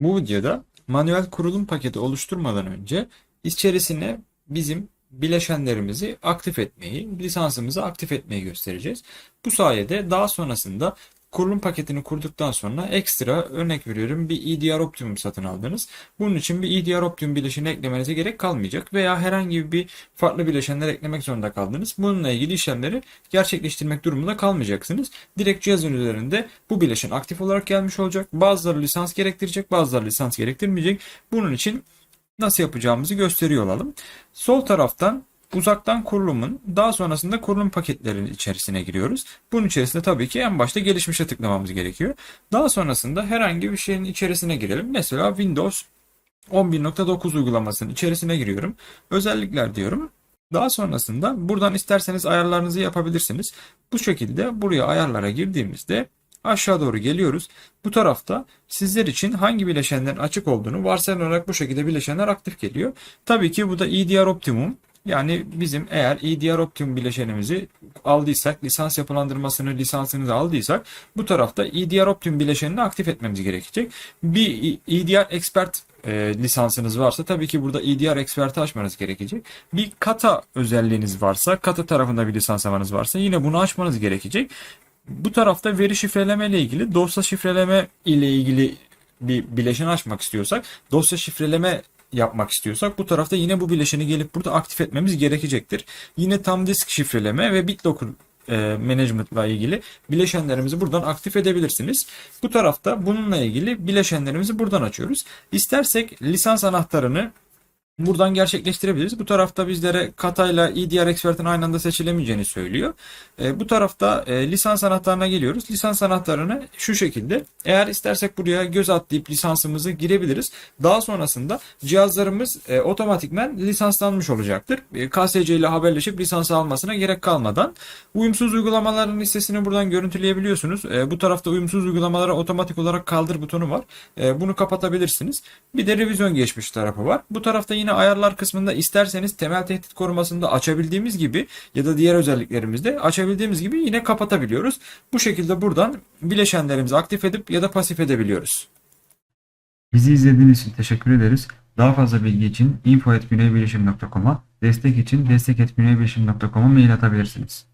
Bu videoda manuel kurulum paketi oluşturmadan önce içerisine bizim bileşenlerimizi aktif etmeyi, lisansımızı aktif etmeyi göstereceğiz. Bu sayede daha sonrasında kurulum paketini kurduktan sonra ekstra örnek veriyorum bir EDR Optimum satın aldınız. Bunun için bir EDR Optimum bileşeni eklemenize gerek kalmayacak veya herhangi bir farklı bileşenler eklemek zorunda kaldınız. Bununla ilgili işlemleri gerçekleştirmek durumunda kalmayacaksınız. Direkt cihazın üzerinde bu bileşen aktif olarak gelmiş olacak. Bazıları lisans gerektirecek, bazıları lisans gerektirmeyecek. Bunun için nasıl yapacağımızı gösteriyor olalım. Sol taraftan uzaktan kurulumun daha sonrasında kurulum paketlerinin içerisine giriyoruz. Bunun içerisinde tabii ki en başta gelişmişe tıklamamız gerekiyor. Daha sonrasında herhangi bir şeyin içerisine girelim. Mesela Windows 11.9 uygulamasının içerisine giriyorum. Özellikler diyorum. Daha sonrasında buradan isterseniz ayarlarınızı yapabilirsiniz. Bu şekilde buraya ayarlara girdiğimizde aşağı doğru geliyoruz. Bu tarafta sizler için hangi bileşenlerin açık olduğunu varsayılarak bu şekilde bileşenler aktif geliyor. Tabii ki bu da EDR Optimum. Yani bizim eğer EDR Optimum bileşenimizi aldıysak, lisans yapılandırmasını, lisansını aldıysak bu tarafta EDR Optimum bileşenini aktif etmemiz gerekecek. Bir EDR Expert e, lisansınız varsa tabii ki burada EDR Expert'i açmanız gerekecek. Bir kata özelliğiniz varsa, kata tarafında bir lisanslamanız varsa yine bunu açmanız gerekecek. Bu tarafta veri şifreleme ile ilgili dosya şifreleme ile ilgili bir bileşen açmak istiyorsak, dosya şifreleme yapmak istiyorsak bu tarafta yine bu bileşeni gelip burada aktif etmemiz gerekecektir. Yine tam disk şifreleme ve BitLocker e, management'la ilgili bileşenlerimizi buradan aktif edebilirsiniz. Bu tarafta bununla ilgili bileşenlerimizi buradan açıyoruz. İstersek lisans anahtarını buradan gerçekleştirebiliriz. Bu tarafta bizlere katayla EDR Expert'in aynı anda seçilemeyeceğini söylüyor. E, bu tarafta e, lisans anahtarına geliyoruz. Lisans anahtarını şu şekilde eğer istersek buraya göz atlayıp lisansımızı girebiliriz. Daha sonrasında cihazlarımız e, otomatikmen lisanslanmış olacaktır. E, KSC ile haberleşip lisans almasına gerek kalmadan uyumsuz uygulamaların listesini buradan görüntüleyebiliyorsunuz. E, bu tarafta uyumsuz uygulamalara otomatik olarak kaldır butonu var. E, bunu kapatabilirsiniz. Bir de revizyon geçmiş tarafı var. Bu tarafta yine ayarlar kısmında isterseniz temel tehdit korumasını da açabildiğimiz gibi ya da diğer özelliklerimizde açabildiğimiz gibi yine kapatabiliyoruz. Bu şekilde buradan bileşenlerimizi aktif edip ya da pasif edebiliyoruz. Bizi izlediğiniz için teşekkür ederiz. Daha fazla bilgi için info.güneybilişim.com'a, destek için destek.güneybilişim.com'a mail atabilirsiniz.